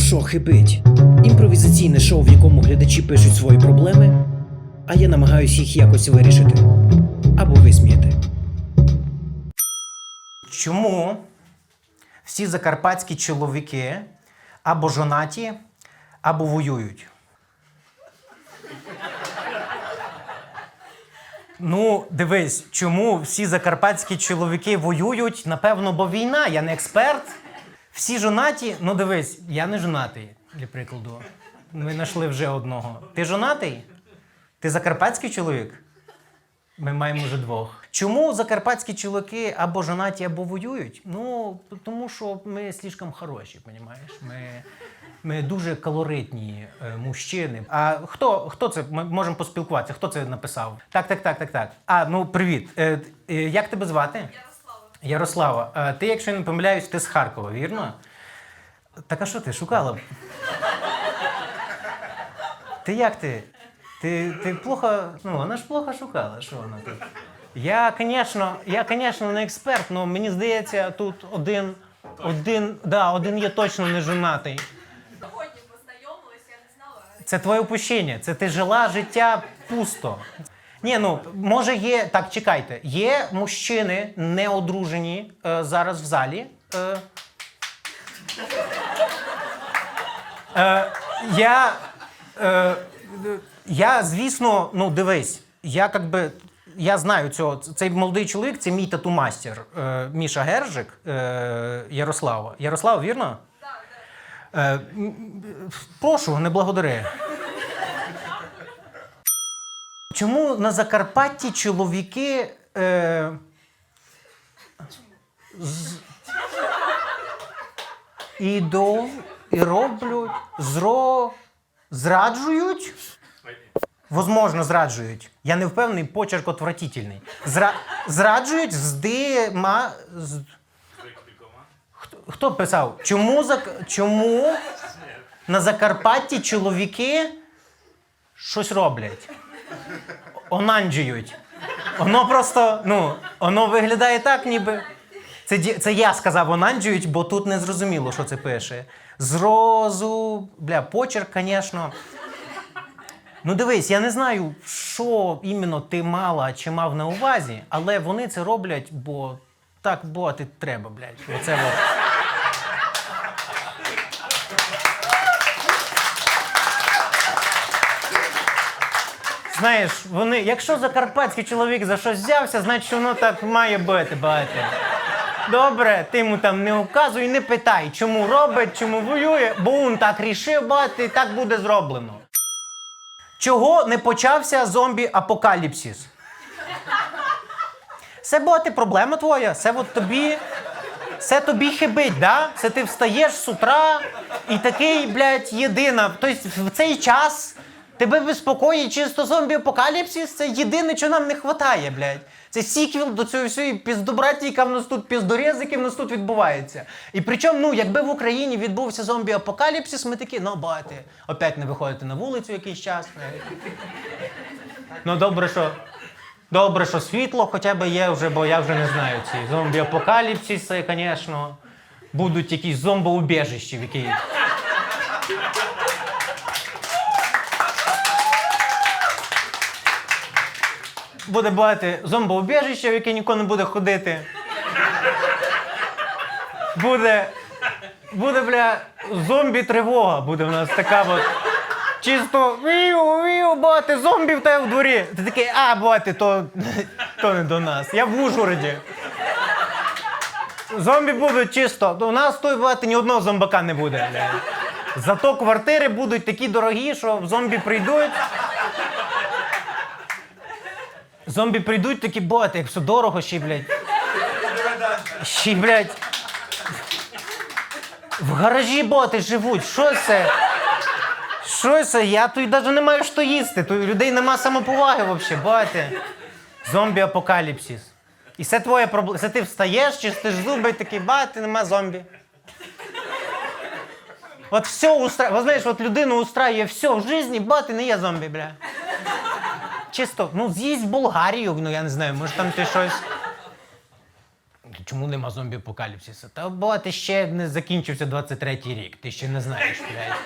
що хибить? Імпровізаційне шоу, в якому глядачі пишуть свої проблеми, а я намагаюсь їх якось вирішити або висміяти. Чому всі закарпатські чоловіки або жонаті, або воюють? Ну, дивись, чому всі закарпатські чоловіки воюють? Напевно, бо війна, я не експерт. Всі жонаті, ну дивись, я не жонатий, для прикладу. Ми знайшли вже одного. Ти жонатий? Ти закарпатський чоловік? Ми маємо вже двох. Чому закарпатські чоловіки або жонаті, або воюють? Ну, тому що ми слишком хороші, розумієш? Ми, ми дуже калоритні е, мужчини. А хто, хто це? Ми можемо поспілкуватися. Хто це написав? Так, так, так, так, так. А, ну привіт. Е, е, як тебе звати? Ярослава. Е, ти, якщо я не помиляюсь, ти з Харкова, вірно? Так а що ти шукала? Ти як ти? Ти, ти плохо, ну вона ж плохо шукала, що вона тут. Я, звісно, я, звісно, не експерт, але мені здається, тут один, один, да, один є точно не женатий. Сьогодні познайомились, я не знала. Це твоє упущення, це ти жила життя пусто. Ні, ну може є. Так, чекайте. Є мужчини неодружені е, зараз в залі. Е, е, я, е, я, звісно, ну дивись, я як би. Я знаю цього. Цей молодий чоловік це мій тату-мастер е, Міша Гержик е, Ярослава. Ярослав, вірно? Е, м, м, прошу, не благодари. Чому на Закарпатті чоловіки. Е, з, і до, і роблять, зро, зраджують? Возможно, зраджують. Я не впевнений, почерк отвратительний. Зра, зраджують з дима. З, хто, хто писав? Чому, зак- чому на Закарпатті чоловіки щось роблять? Онанджують. Воно просто, ну, воно виглядає так, ніби. Це, це я сказав онанджують, бо тут не зрозуміло, що це пише. Зрозу. Бля, почерк, звісно. Ну дивись, я не знаю, що іменно ти мала чи мав на увазі, але вони це роблять, бо так бути треба, блядь. Оце от. Знаєш, вони, якщо закарпатський чоловік за щось взявся, значить воно так має бути, бати. Добре, ти йому там не указуй, не питай, чому робить, чому воює, бо він так рішив, бати, так буде зроблено. Чого не почався зомбі-апокаліпсис? Це боти, проблема твоя. Це от тобі. Це тобі хибить, да? Це ти встаєш з утра і такий, блядь, єдина. Тобто в цей час тебе безпокоїть чисто зомбі-апокаліпсис. Це єдине, що нам не вистачає, блядь. Це сіквел до цієї всієї піздобраті, яка в нас тут піздорез, який в нас тут відбувається. І причому, ну, якби в Україні відбувся зомбі-апокаліпсис, ми такі, ну, бати, опять не виходити на вулицю якийсь час. Ну, добре, що. Добре, що світло хоча б є вже, бо я вже не знаю ці зомбі-апокаліпсиси, звісно. Будуть якісь зомбоубіжища, в які. Буде бувати зомбоубіжище, в яке ніхто не буде ходити. Буде. Буде, бля, зомбі-тривога буде в нас така от. Чисто вію, вію, бати, зомбі в тебе в дворі. Ти такий, а, бати, то, то не до нас. Я в Ужгороді. Зомбі будуть чисто. У нас тут бати ні одного зомбака не буде. Зато квартири будуть такі дорогі, що зомбі прийдуть. Зомбі прийдуть такі, боти, як все дорого ще, й, блядь. Ще, блядь. В гаражі боти живуть. Що це? Що це? Я тут навіть не маю що їсти. Тут людей нема самоповаги взагалі, бати. Зомбі-апокаліпсис. І це твоя проблема. Це ти встаєш, чистиш зуби і такий, бати, нема зомбі. От все устра... Знаєш, от людину устраює все в житті, бати не є зомбі, бля. Чисто, ну з'їсть Болгарію, ну я не знаю, може там ти щось. Чому нема зомбі апокаліпсиса? Та бо ти ще не закінчився 23-й рік, ти ще не знаєш, блядь.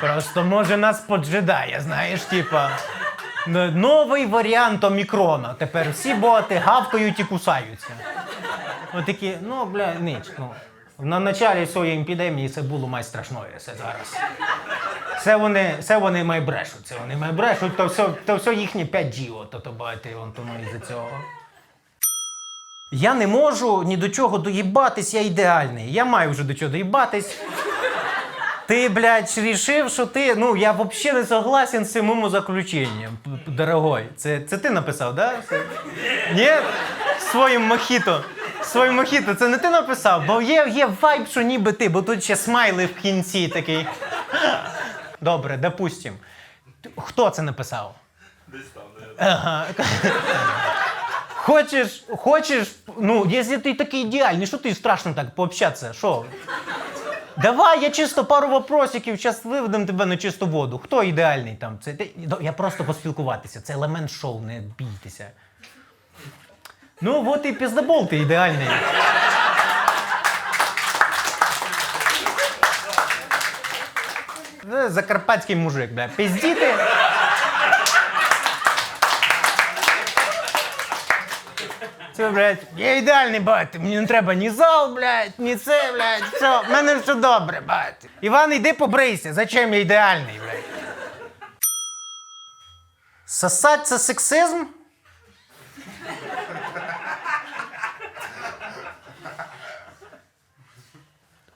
Просто може нас поджидає, знаєш, типа. Новий варіант омікрона. Тепер всі боти гавкають і кусаються. Отакі, ну, бля, ніч. Ну. На началі цієї епідемії це було май страшної, це зараз. Це вони, це вони май брешуть, це вони май то все, то все їхнє 5G, от, то, бачите, вон тому із-за цього. Я не можу ні до чого доїбатись, я ідеальний. Я маю вже до чого доїбатись. Ти, блядь, рішив, що ти. Ну, я взагалі не согласен з цим п- дорогой. Це, це ти написав, да? Ні? Своїм мохіто. Своїм мохіто, це не ти написав, бо є, є вайб, що ніби ти, бо тут ще смайли в кінці такий. Добре, допустим. Хто це написав? Десь там, Ага. Хочеш, хочеш, ну, якщо ти такий ідеальний, що ти страшно так пообщатися? Що? Давай, я чисто пару вопросиків, зараз виведемо тебе на чисту воду. Хто ідеальний там? Це ти? Я просто поспілкуватися. Це елемент шоу, не бійтеся. Ну, от і піздабол ти ідеальний. Е, Закарпатський мужик, бля. Пиздіти. Це, блядь, я ідеальний бать. Мені не треба ні зал, блядь, ні це, блядь. Все, в мене все добре, бать. Іван, йди побрийся. Зачем я ідеальний, блядь? Сосать це сексизм?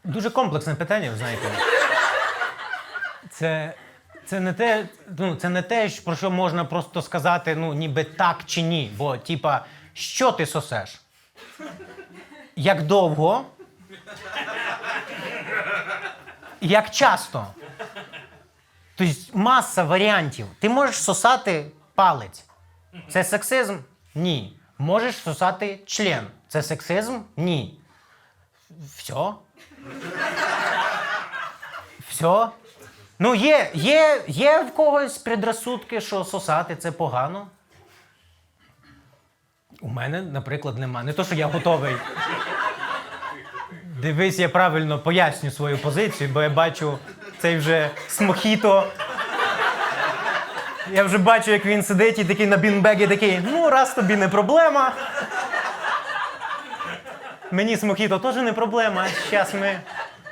Дуже комплексне питання, ви знаєте. Це, це, не те, ну, це не те, про що можна просто сказати, ну, ніби так чи ні. Бо, типа, що ти сосеш? Як довго? Як часто? Тобто маса варіантів. Ти можеш сосати палець. Це сексизм? Ні. Можеш сосати член. Це сексизм? Ні. Все? Все? Ну, є, є, є в когось предрассудки, що сосати це погано. У мене, наприклад, нема. Не то, що я готовий. Дивись, я правильно поясню свою позицію, бо я бачу цей вже смохіто. Я вже бачу, як він сидить і такий на бінбегі такий, ну, раз тобі не проблема. Мені смохіто теж не проблема. Щас ми.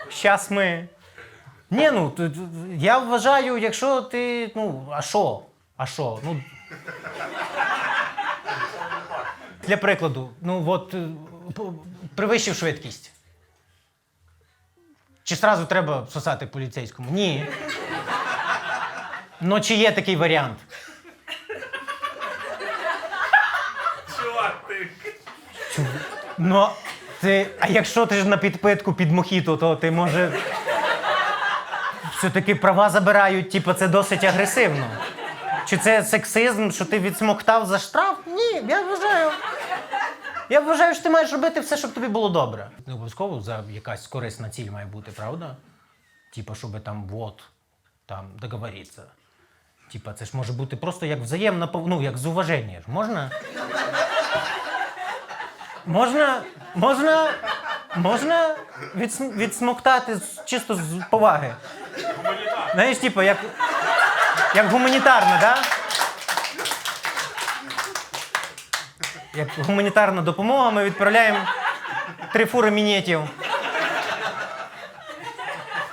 Щас ми. Ні, ну т- т- я вважаю, якщо ти. Ну, а що? А що? Ну. Для прикладу, ну от е, п- привищив швидкість. Чи зразу треба сосати поліцейському? Ні. Ну, чи є такий варіант? Чувак, ти. Ну, ти. А якщо ти ж на підпитку під мохіто, то ти може. Все-таки права забирають, типу, це досить агресивно. Чи це сексизм, що ти відсмоктав за штраф? Ні, я вважаю. Я вважаю, що ти маєш робити все, щоб тобі було добре. Не обов'язково за якась корисна ціль має бути, правда? Типа, щоб там вот, там договоритися. Типа, це ж може бути просто як взаємна, ну, як з уваження. ж. Можна? Можна, можна, можна відсм- відсмоктати з- чисто з поваги. Знаєш, типу, як, як гуманітарна, да? Як гуманітарна допомога, ми відправляємо три фури мінетів.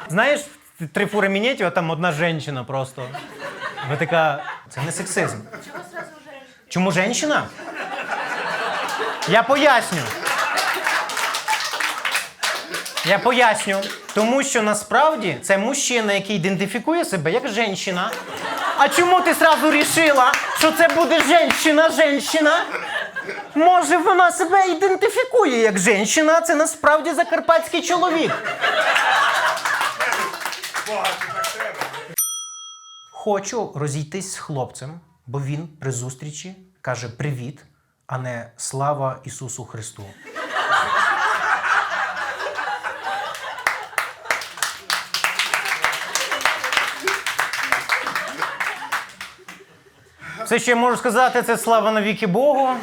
Знаєш, три фури мінетів, а там одна жінка просто. Ви така. Це не сексизм. Чего сразу женщина? Чому жінка? Я поясню. Я поясню. Тому що насправді це мужчина, який ідентифікує себе як жінка. А чому ти зразу рішила, що це буде жінка, жінка? Може, вона себе ідентифікує як жінка, це насправді закарпатський чоловік. Хочу розійтись з хлопцем, бо він при зустрічі каже привіт, а не слава Ісусу Христу. Все, що я можу сказати, це слава навіки Богу.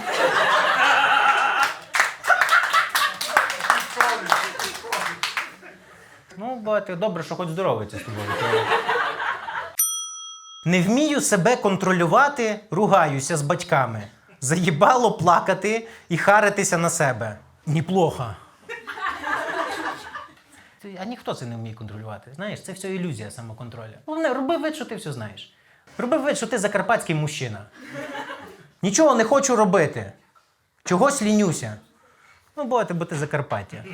Ну, бати, добре, що хоч здоровиться з тобою. Не вмію себе контролювати, ругаюся з батьками. Заїбало плакати і харитися на себе. Неплохо. А ніхто це не вміє контролювати. Знаєш, це все ілюзія самоконтролю. Головне, роби вид, що ти все знаєш. Роби вид, що ти закарпатський мужчина. Нічого не хочу робити. Чогось лінюся. Ну, бо ти, бо ти Закарпаття.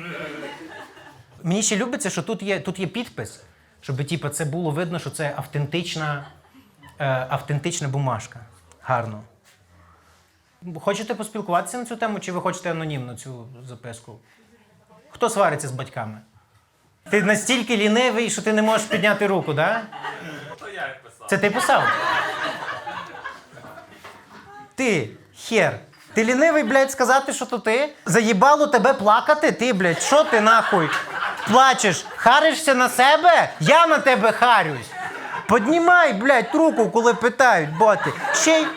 Мені ще любиться, що тут є, тут є підпис, щоб типу, це було видно, що це автентична, е, автентична бумажка. Гарно. Хочете поспілкуватися на цю тему, чи ви хочете анонімно цю записку? Хто свариться з батьками? Ти настільки лінивий, що ти не можеш підняти руку, так? Да? Це ти писав? Ти, хер. Ти лінивий, блядь, сказати, що то ти? Заїбало тебе плакати? Ти, блядь, що ти нахуй? Плачеш, харишся на себе? Я на тебе харюсь. Піднімай, блядь, руку, коли питають, боти. Ще й,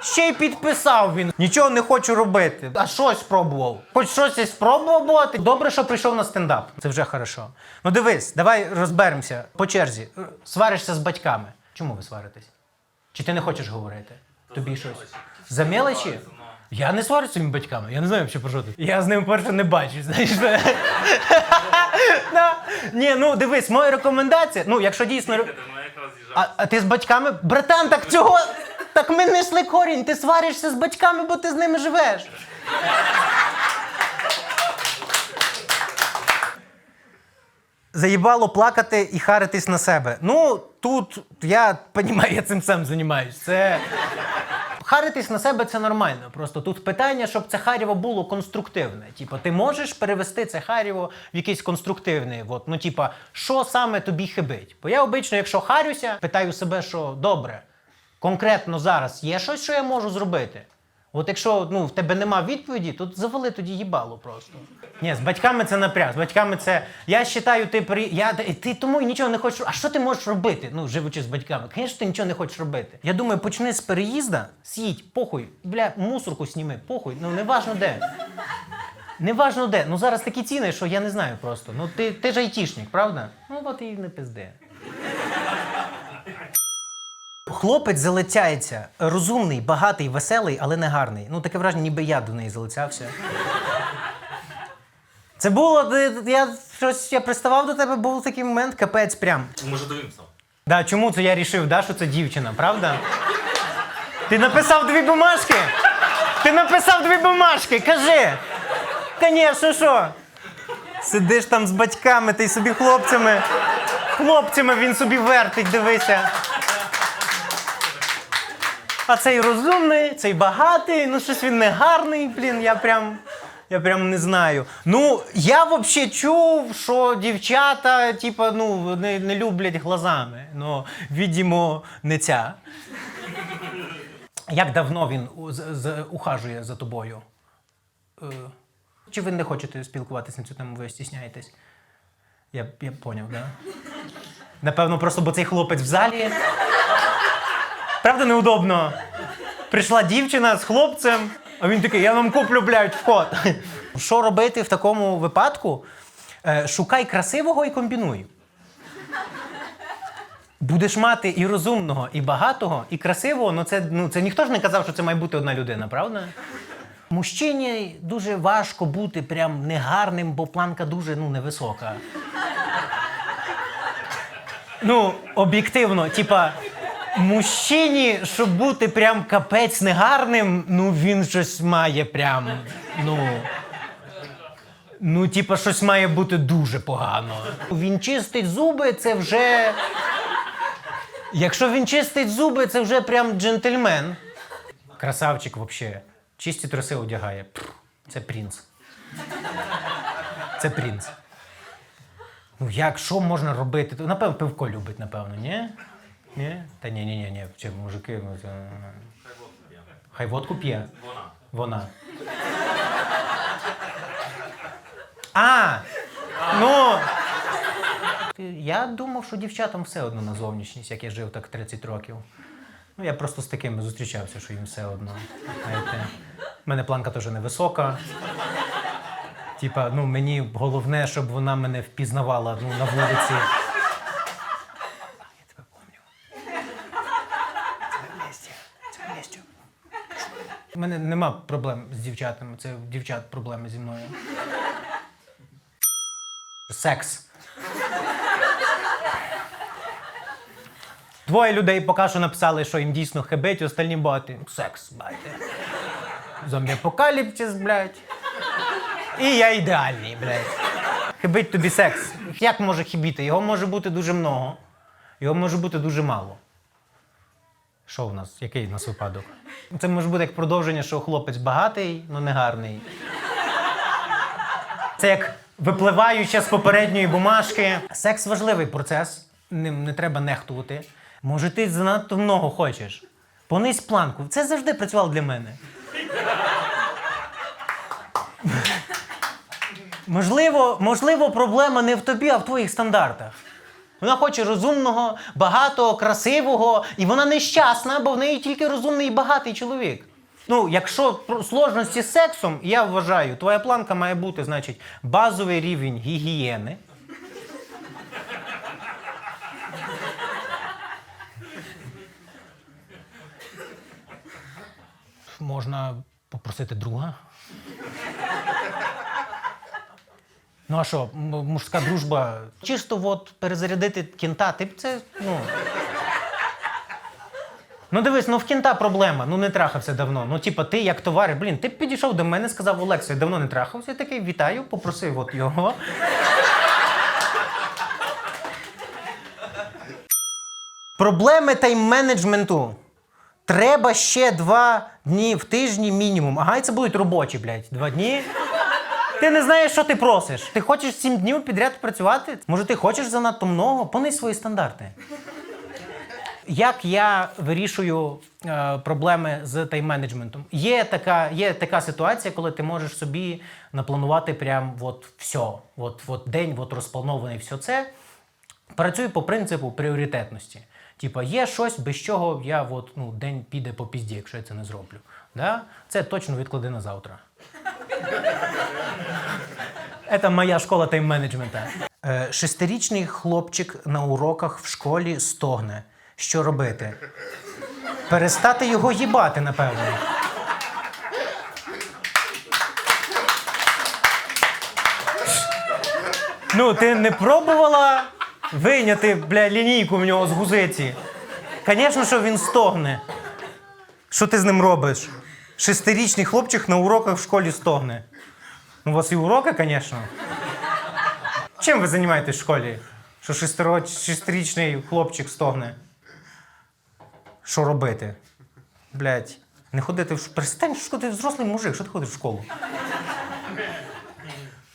ще й підписав він. Нічого не хочу робити. А щось спробував. Хоч щось і спробував боти. Добре, що прийшов на стендап. Це вже хорошо. Ну дивись, давай розберемося по черзі. Сваришся з батьками. Чому ви сваритесь? Чи ти не хочеш говорити? Тобі щось? За мелочі? Я не сварюся з своїми батьками, я не знаю, що про що ти. Я з ним перше не бачу, знаєш. Ні, ну дивись, моя рекомендація. Ну, якщо дійсно. А ти з батьками? Братан, так цього. Так ми знайшли корінь. Ти сваришся з батьками, бо ти з ними живеш. Заїбало плакати і харитись на себе. Ну, тут я розумію, я цим сам займаюсь. Це. Харитись на себе це нормально. Просто тут питання, щоб це харіво було конструктивне. Типа, ти можеш перевести це харіво в якийсь конструктивний. От, ну, типа, що саме тобі хибить? Бо я обично, якщо харюся, питаю себе, що добре, конкретно зараз є щось, що я можу зробити. От якщо ну, в тебе нема відповіді, то завали тоді їбало просто. Ні, з батьками це напряг. З батьками це. Я вважаю, ти при... я... ти тому і нічого не хочеш. А що ти можеш робити? Ну, живучи з батьками? Звісно, ти нічого не хочеш робити. Я думаю, почни з переїзда, сідь, похуй, бля, мусорку сніми, похуй, ну неважно де. Неважно де. Ну зараз такі ціни, що я не знаю просто. Ну ти, ти ж айтішник, правда? Ну от і не пизди. Хлопець залицяється. Розумний, багатий, веселий, але не гарний. Ну, таке враження, ніби я до неї залицявся. Це було. е, Я щось я приставав до тебе, був такий момент, капець прям. Може, до він. Да, чому це я рішив, да, що це дівчина, правда? Ти написав дві бумажки? Ти написав дві бумажки, кажи. Звісно, що? Сидиш там з батьками, ти собі хлопцями. Хлопцями він собі вертить, дивися. А цей розумний, цей багатий, ну щось він не гарний, блін, я прям. Я прям не знаю. Ну, я взагалі чув, що дівчата, типа, ну, не, не люблять глазами. Ну, відімо, не ця. Як давно він ухажує за тобою? Е, чи ви не хочете спілкуватися на цю тему, ви стісняєтесь? Я, я поняв? Да? Напевно, просто бо цей хлопець в залі. Правда, неудобно. Прийшла дівчина з хлопцем, а він такий, я вам куплю, блядь, вход. Що робити в такому випадку? Е, шукай красивого і комбінуй. Будеш мати і розумного, і багатого, і красивого, ну це, ну це ніхто ж не казав, що це має бути одна людина, правда? Мужчині дуже важко бути прям негарним, бо планка дуже ну, невисока. Ну, об'єктивно, типа, мужчині, щоб бути прям капець негарним, ну він щось має прям. Ну. Ну, типа, щось має бути дуже погано. Він чистить зуби, це вже. Якщо він чистить зуби, це вже прям джентльмен. Красавчик взагалі. Чисті труси одягає. Це принц. Це принц. Ну як, що можна робити? Напевно, пивко любить, напевно, ні? Ні? Та ні, ні, ні, ні. Чи мужики. ну, це- Хай водку п'є. Вона. Вона. А! Ну. Я думав, що дівчатам все одно на зовнішність, як я жив так 30 років. Ну, я просто з такими зустрічався, що їм все одно. Знаєте. У мене планка теж невисока. Типа, ну мені головне, щоб вона мене впізнавала ну, на вулиці. Я тебе помню. Це Настя. Це Настя. У мене нема проблем з дівчатами, це в дівчат проблеми зі мною. Секс. Двоє людей поки що написали, що їм дійсно хебить, остальні боти. Секс, байте. Зомбі-апокаліпсис, блядь. І я ідеальний, блядь. Хибить тобі секс. Як може хибіти? Його може бути дуже много, його може бути дуже мало. Що в нас? Який в нас випадок? Це може бути як продовження, що хлопець багатий, але не гарний. Це як випливаюча з попередньої бумажки. Секс важливий процес, ним не треба нехтувати. Може, ти занадто много хочеш. Понизь планку. Це завжди працювало для мене. Можливо, можливо, проблема не в тобі, а в твоїх стандартах. Вона хоче розумного, багатого, красивого, і вона нещасна, бо в неї тільки розумний і багатий чоловік. Ну, якщо сложності з сексом, я вважаю, твоя планка має бути, значить, базовий рівень гігієни. Можна попросити друга. Ну а що, мужська дружба? Чисто от перезарядити кінта, ти б це, ну. Ну дивись, ну в кінта проблема, ну не трахався давно. Ну, типа, ти як товариш, блін, ти б підійшов до мене, сказав Олекса, я давно не трахався. Я такий вітаю, попросив от його. Проблеми тайм-менеджменту. Треба ще два дні в тижні мінімум. Ага, і це будуть робочі, блядь, два дні. Ти не знаєш, що ти просиш. Ти хочеш сім днів підряд працювати? Може, ти хочеш занадто много? Понись свої стандарти. Як я вирішую е, проблеми з тайм-менеджментом? Є така, є така ситуація, коли ти можеш собі напланувати прям от все. От, от день от розпланований все це. Працюю по принципу пріоритетності. Типа, є щось, без чого я от, ну, день піде по пізді, якщо я це не зроблю. Да? Це точно відклади на завтра. Це моя школа тайм-менеджмента. Е, шестирічний хлопчик на уроках в школі стогне. Що робити? Перестати його їбати, напевно. Ну, ти не пробувала вийняти, бля, лінійку в нього з гузиці? Звісно, що він стогне. Що ти з ним робиш? Шестирічний хлопчик на уроках в школі стогне. Ну, у вас і уроки, звісно. Чим ви займаєтесь в школі? Що шестирічний хлопчик стогне? Що робити? Блять, не ходити в Перестань, що ти взрослий мужик, що ти ходиш в школу?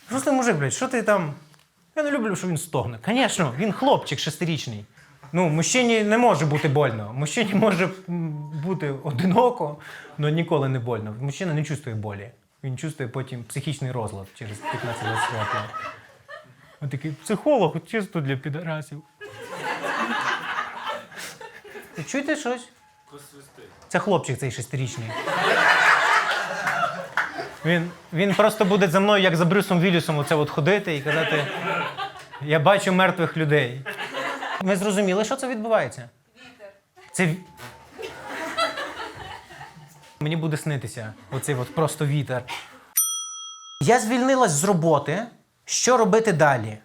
Взрослий мужик, блядь, що ти там. Я не люблю, що він стогне. Звісно, він хлопчик шестирічний. Ну, мужчині не може бути больно. Мужчині може бути одиноко, але ніколи не больно. Мужчина не чувствує болі. Він чувствує потім психічний розлад через 15-20 років. Він такий психолог, чисто для підарасів. Чуєте щось? Це хлопчик цей шестирічний. Він, він просто буде за мною, як за Брюсом Віллісом, оце от ходити і казати: Я бачу мертвих людей. Ми зрозуміли, що це відбувається? Вітер. Це. Мені буде снитися оцей от просто вітер. Я звільнилась з роботи. Що робити далі?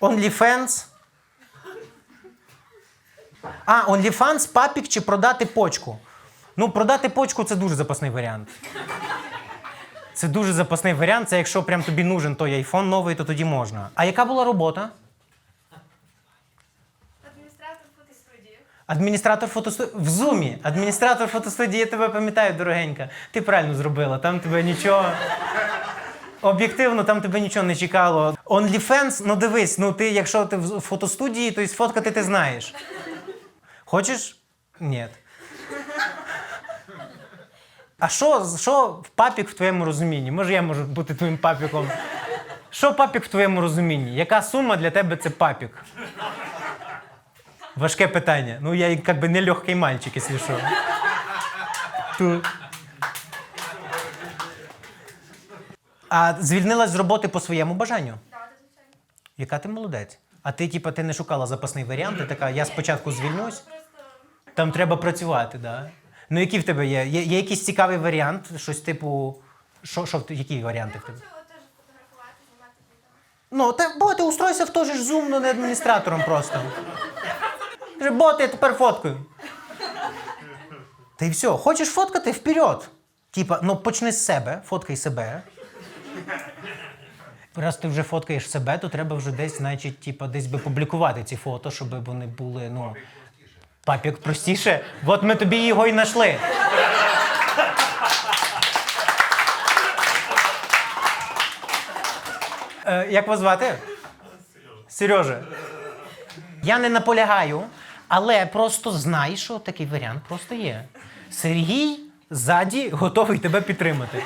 OnlyFans? А, OnlyFans, папік чи продати почку? Ну, продати почку це дуже запасний варіант. Це дуже запасний варіант. Це якщо прям тобі нужен той айфон новий, то тоді можна. А яка була робота? Адміністратор фотостудії. Адміністратор фотостудії в зумі. Адміністратор фотостудії, я тебе пам'ятаю, дорогенька. Ти правильно зробила. Там тебе нічого. Об'єктивно, там тебе нічого не чекало. OnlyFans, ну дивись, ну ти, якщо ти в фотостудії, то й сфоткати ти знаєш. Хочеш? Ні. А що, що папік в твоєму розумінні? Може, я можу бути твоїм папіком. Що папік в твоєму розумінні? Яка сума для тебе це папік? Важке питання. Ну, я як би не легкий мальчик, якщо що. Тут. А звільнилась з роботи по своєму бажанню? Да, звичайно. Яка ти молодець? А ти, типа, ти не шукала запасний варіант, ти така, я спочатку звільнюсь, там треба працювати, да? Ну, які в тебе є? Є, є якийсь цікавий варіант? Щось типу. Що, що які варіанти в тебе? Ну, та бо ти устройся в той же ж зум, ну не адміністратором просто. Каже, бот, я тепер фоткаю. Й все, хочеш фоткати вперед. Типа, ну почни з себе, фоткай себе. Раз ти вже фоткаєш себе, то треба вже десь, значить, типа, десь би публікувати ці фото, щоб вони були, ну. Папік простіше. От ми тобі його і знайшли. Е, як вас звати? Сережа. Я не наполягаю, але просто знай, що такий варіант просто є. Сергій ззаді готовий тебе підтримати.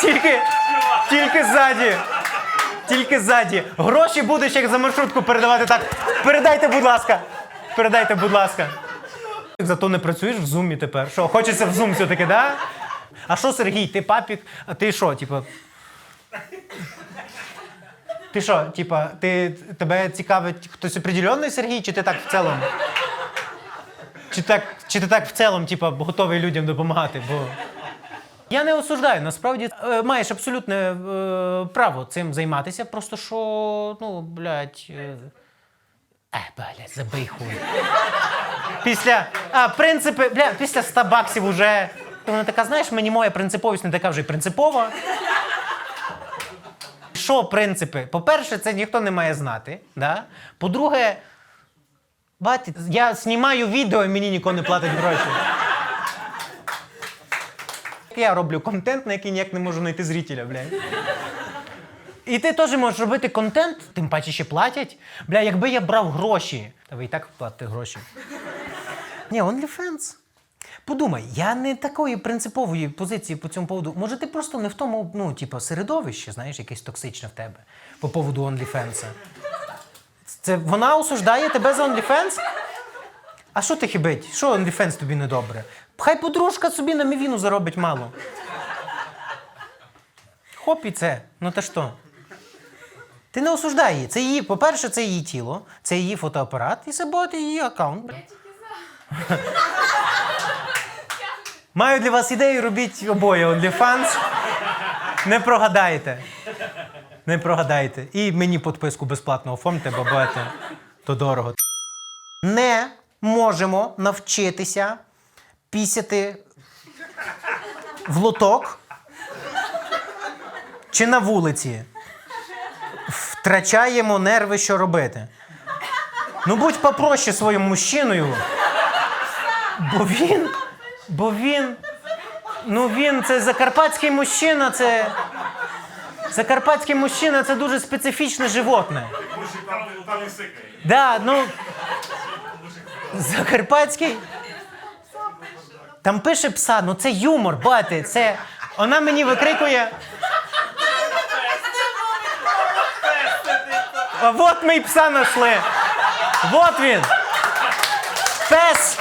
Тільки, тільки ззаді. Тільки ззаді. Гроші будеш як за маршрутку передавати так. Передайте, будь ласка. Передайте, будь ласка. Зато не працюєш в зумі тепер. Що, хочеться в зум все-таки, да? А що, Сергій, ти папік, а ти що, типа. Ти що, типа, ти, тебе цікавить хтось определенний Сергій, чи ти так в цілому? Чи так, чи ти так в цілому, типа, готовий людям допомагати? Бо... Я не осуждаю, насправді е, маєш абсолютне е, право цим займатися, просто що, ну, блядь. Е, е блядь, забий хуй. Після. А, принципи, бля, після 100 баксів уже. Вона така, знаєш, мені моя принциповість не така вже й принципова. Що принципи? По-перше, це ніхто не має знати. Да? По-друге, бати, я знімаю відео і мені ніхто не платить гроші. Я роблю контент, на який ніяк не можу знайти зрителя, блядь. І ти теж можеш робити контент, тим паче ще платять. Бля, якби я брав гроші. Та ви і так платите гроші. Ні, OnlyFans. Подумай, я не такої принципової позиції по цьому поводу. Може, ти просто не в тому, ну, типу, середовищі, знаєш, якесь токсичне в тебе по поводу OnlyFans. Це вона осуждає тебе за OnlyFans? А що ти хибить? Що OnlyFans тобі недобре? Хай подружка собі на мівіну заробить мало. Хоп і це. Ну та що? Ти не осуждай її. Це її, по-перше, це її тіло, це її фотоапарат і це бот її аккаунт. Я тільки за. Маю для вас ідею, робіть обоє OnlyFans. Не прогадаєте. Не прогадаєте. І мені підписку безплатно оформте, бо бачите, то дорого. Не можемо навчитися пісяти в лоток чи на вулиці. Втрачаємо нерви, що робити. Ну будь попроще своїм мужчиною. Бо він. Бо він. Ну він це закарпатський мужчина, це. Закарпатський мужчина це дуже специфічне животне. Да, ну. Закарпатський. Там пише пса, ну це юмор, бати, це. Вона мені викрикує. А от ми й пса знайшли. Вот він. Пес.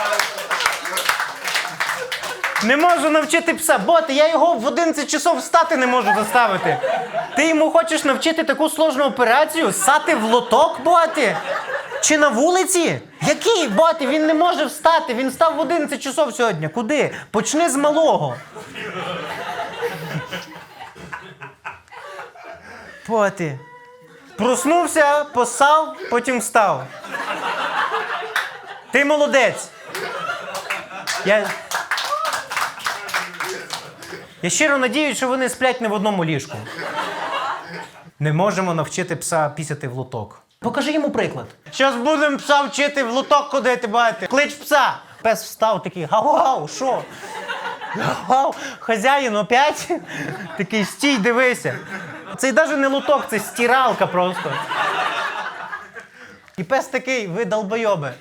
Не можу навчити пса. Боти, я його в 11 часов встати не можу заставити. Ти йому хочеш навчити таку сложну операцію? Сати в лоток, боти? Чи на вулиці? Який боти? Він не може встати. Він встав в 11 часов сьогодні. Куди? Почни з малого. Боти. Проснувся, посав, потім встав. Ти молодець. Я... Я щиро надіюсь, що вони сплять не в одному ліжку. Не можемо навчити пса пісяти в лоток. Покажи йому приклад. Щас будемо пса вчити в лоток ходити, бати. Клич пса. Пес встав такий гау-гау, що? Гау, хазяїн опять? Такий стій, дивися. Це навіть не луток, це стиралка просто. І пес такий, ви долбойоби.